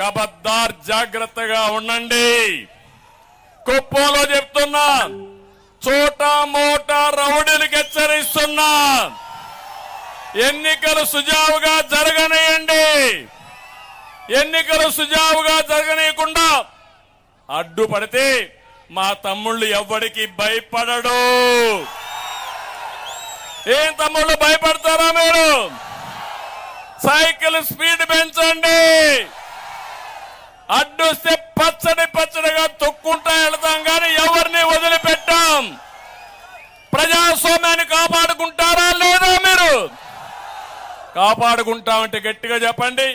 కబద్దార్ జాగ్రత్తగా ఉండండి. కుప్పంలో చెప్తున్నా చోటా మోటా రౌడీలకు హెచ్చరిస్తున్నా. ఎన్నికలు సుజావుగా జరగనియండి. ఎన్నికలు సుజావుగా జరగనీయకుండా అడ్డుపడితే మా తమ్ముళ్ళు ఎవ్వడికి భయపడడు. ఏం తమ్ముళ్ళు భయపడతారా మీరు? సైకిల్ స్పీడ్ పెంచ తొక్కుంటా కానీ ఎవరిని వదిలిపెట్టాం? ప్రజాస్వామ్యాన్ని కాపాడుకుంటారా లేదా మీరు? కాపాడుకుంటామంటే గట్టిగా చెప్పండి.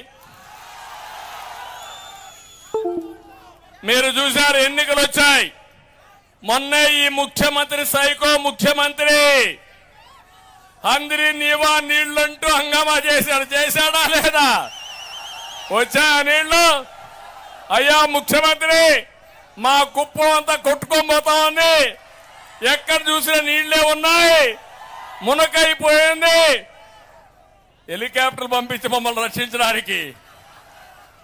మీరు చూశారు ఎన్నికలు వచ్చాయి. మొన్నే ఈ ముఖ్యమంత్రి సైకో ముఖ్యమంత్రి అందరి నీవా నీళ్ళంటూ హంగామా చేశాడు. చేశాడా లేదా? వచ్చా నీళ్ళు అయ్యా ముఖ్యమంత్రి! మా కుప్పం అంతా కొట్టుకొని ఉంది ఎక్కడ చూసినా నీళ్ళే ఉన్నాయి. మునకైపోయింది హెలికాప్టర్ పంపించి మమ్మల్ని రక్షించడానికి.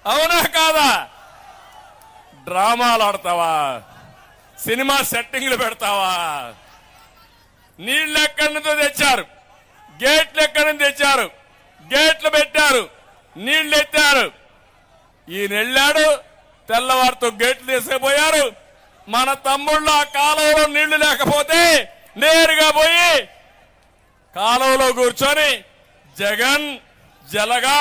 అవునా కాదా? డ్రామాలు ఆడతావా? సినిమా సెట్టింగ్లు పెడతావా? నీళ్ళు ఎక్కడి నుంచో తెచ్చారు. గేట్లు ఎక్కడి నుంచి తెచ్చారు? గేట్లు పెట్టారు. నీళ్ళు ఎత్తారు. ఈయన వెళ్ళాడు. తెల్లవారితో గేట్లు తీసేపోయారు. మన తమ్ముళ్ళు ఆ కాలువలో నీళ్ళు లేకపోతే నేరుగా పోయి కాలువలో కూర్చొని జగన్ జలగా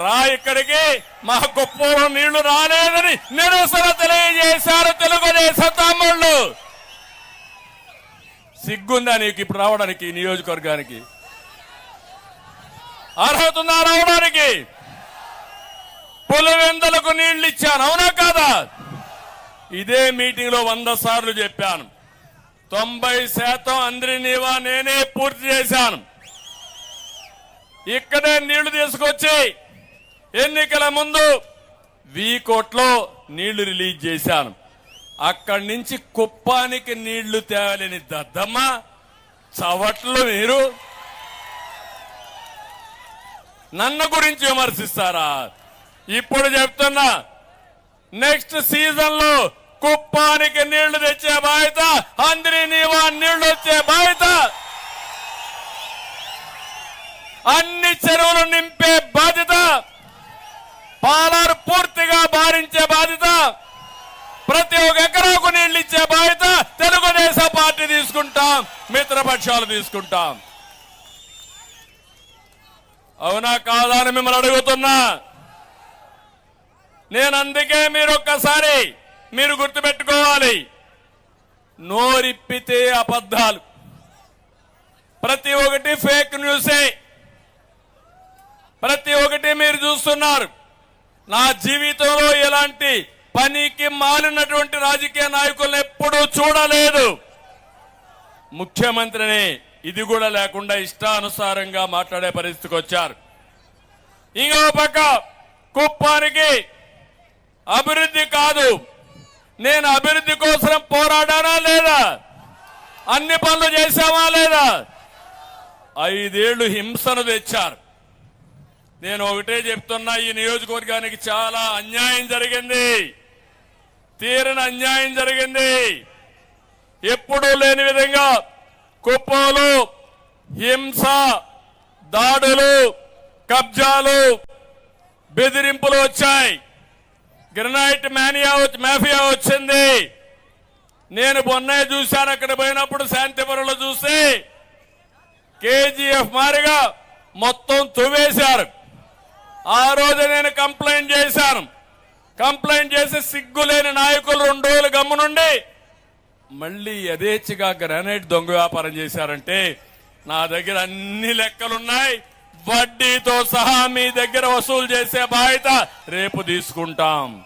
రా ఇక్కడికి మా కుప్పంలో నీళ్ళు రాలేదని నిరసన తెలియజేశారు తెలుగుదేశం తమ్ముళ్ళు. సిగ్గుందా నీకు ఇప్పుడు రావడానికి నియోజకవర్గానికి? అర్హత ఉందా రావడానికి? పులవెందలకు నీళ్ళు ఇచ్చాను అవునా కాదా? ఇదే మీటింగ్లో వంద సార్లు చెప్పాను. తొంభై శాతం అందరినీవా నేనే పూర్తి చేశాను. ఇక్కడే నీళ్ళు తీసుకొచ్చి ఎన్నికల ముందు వీకోట్లో నీళ్ళు రిలీజ్ చేశాను. అక్కడి నుంచి కుప్పానికి నీళ్ళు తేవలేని దద్దమ్మ చవట్లు మీరు. నన్ను గురించి విమర్శిస్తారా? ఇప్పుడు చెప్తున్నా నెక్స్ట్ సీజన్లో కుప్పానికి నీళ్ళు తెచ్చే బాధ్యత అందరి నీవా నీళ్ళు వచ్చే బాధ్యత. అన్ని చెరువులు నింపే బాధ్యత పాలారు పూర్తిగా భారించే బాధ్యత ప్రతి ఒక్క ఎకరాకు నీళ్ళు ఇచ్చే బాధ్యత తెలుగుదేశం పార్టీ తీసుకుంటాం మిత్రపక్షాలు తీసుకుంటాం. అవునా కాదా అని మిమ్మల్ని అడుగుతున్నా. నేను అందుకే మీరు ఒక్కసారి మీరు గుర్తుపెట్టుకోవాలి. నోరిప్పితే అబద్ధాలు. ప్రతి ఒక్కటి ఫేక్ న్యూసే. ప్రతి ఒక్కటి మీరు చూస్తున్నారు. నా జీవితంలో ఎలాంటి పనికి మాలినటువంటి రాజకీయ నాయకులను ఎప్పుడూ చూడలేదు. ముఖ్యమంత్రిని ఇది కూడా లేకుండా ఇష్టానుసారంగా మాట్లాడే పరిస్థితికి వచ్చారు. ఇంకో పక్క కుప్పానికి అభివృద్ధి కాదు. నేను అభివృద్ధి కోసం పోరాడానా లేదా? అన్ని పనులు చేశామా లేదా? ఐదేళ్ళు హింసను తెచ్చారు. నేను ఒకటే చెప్తున్నా ఈ నియోజకవర్గానికి చాలా అన్యాయం జరిగింది. తీరని అన్యాయం జరిగింది. ఎప్పుడూ లేని విధంగా కుప్పలు హింస దాడులు కబ్జాలు బెదిరింపులు వచ్చాయి. గ్రనైట్ మ్యానియా మాఫియా వచ్చింది. నేను మొన్నే చూశాను అక్కడ పోయినప్పుడు శాంతిపురంలో చూసి కేజీఎఫ్ మారిగా మొత్తం తువేశారు ఆ రోజు నేను కంప్లైంట్ చేశాను. కంప్లైంట్ చేసి సిగ్గులేని నాయకులు రెండు రోజులు గమ్మునుండి మళ్ళీ యథేచ్ఛగా గ్రానైట్ దొంగ వ్యాపారం చేశారంటే నా దగ్గర అన్ని లెక్కలున్నాయి. వడ్డీతో సహా మీ దగ్గర వసూలు చేసే బాధ్యత రేపు తీసుకుంటాం.